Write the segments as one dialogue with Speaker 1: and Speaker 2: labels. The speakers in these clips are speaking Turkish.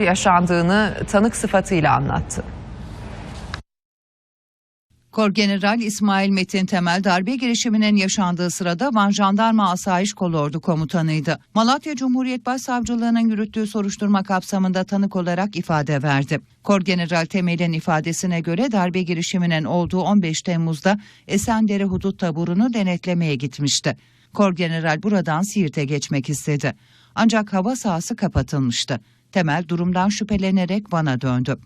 Speaker 1: yaşandığını tanık sıfatıyla anlattı.
Speaker 2: Korgeneral İsmail Metin Temel darbe girişiminin yaşandığı sırada Van Jandarma Asayiş Kolordu komutanıydı. Malatya Cumhuriyet Başsavcılığı'nın yürüttüğü soruşturma kapsamında tanık olarak ifade verdi. Korgeneral Temel'in ifadesine göre darbe girişiminin olduğu 15 Temmuz'da Esendere Hudut taburunu denetlemeye gitmişti. Korgeneral buradan Siirt'e geçmek istedi. Ancak hava sahası kapatılmıştı. Temel durumdan şüphelenerek Van'a döndü.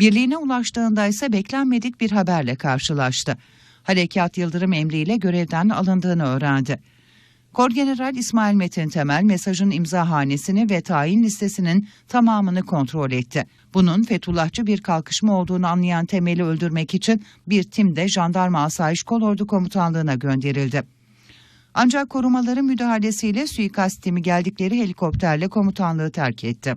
Speaker 2: Birliğine ulaştığında ise beklenmedik bir haberle karşılaştı. Harekat Yıldırım emriyle görevden alındığını öğrendi. Korgeneral İsmail Metin Temel mesajın imzahanesini ve tayin listesinin tamamını kontrol etti. Bunun Fethullahçı bir kalkışma olduğunu anlayan Temel'i öldürmek için bir tim de Jandarma Asayiş Kolordu Komutanlığı'na gönderildi. Ancak korumaların müdahalesiyle suikast timi geldikleri helikopterle komutanlığı terk etti.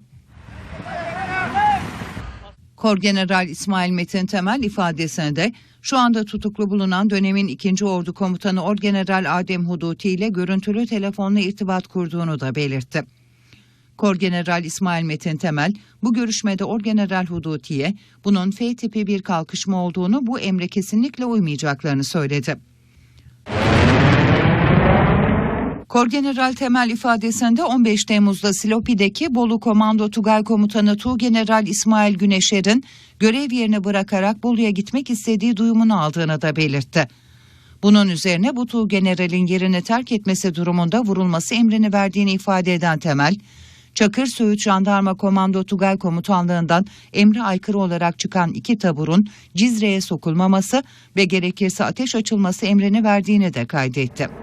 Speaker 2: Korgeneral İsmail Metin Temel ifadesinde şu anda tutuklu bulunan dönemin 2. Ordu Komutanı Orgeneral Adem Huduti ile görüntülü telefonla irtibat kurduğunu da belirtti. Korgeneral İsmail Metin Temel bu görüşmede Orgeneral Huduti'ye bunun F tipi bir kalkışma olduğunu bu emre kesinlikle uymayacaklarını söyledi. Korgeneral Temel ifadesinde 15 Temmuz'da Silopi'deki Bolu Komando Tugay Komutanı Tuğgeneral İsmail Güneşer'in görev yerini bırakarak Bolu'ya gitmek istediği duyumunu aldığını da belirtti. Bunun üzerine bu Tuğgeneral'in yerini terk etmesi durumunda vurulması emrini verdiğini ifade eden Temel, Çakır Söğüt Jandarma Komando Tugay Komutanlığından emre aykırı olarak çıkan iki taburun Cizre'ye sokulmaması ve gerekirse ateş açılması emrini verdiğini de kaydetti.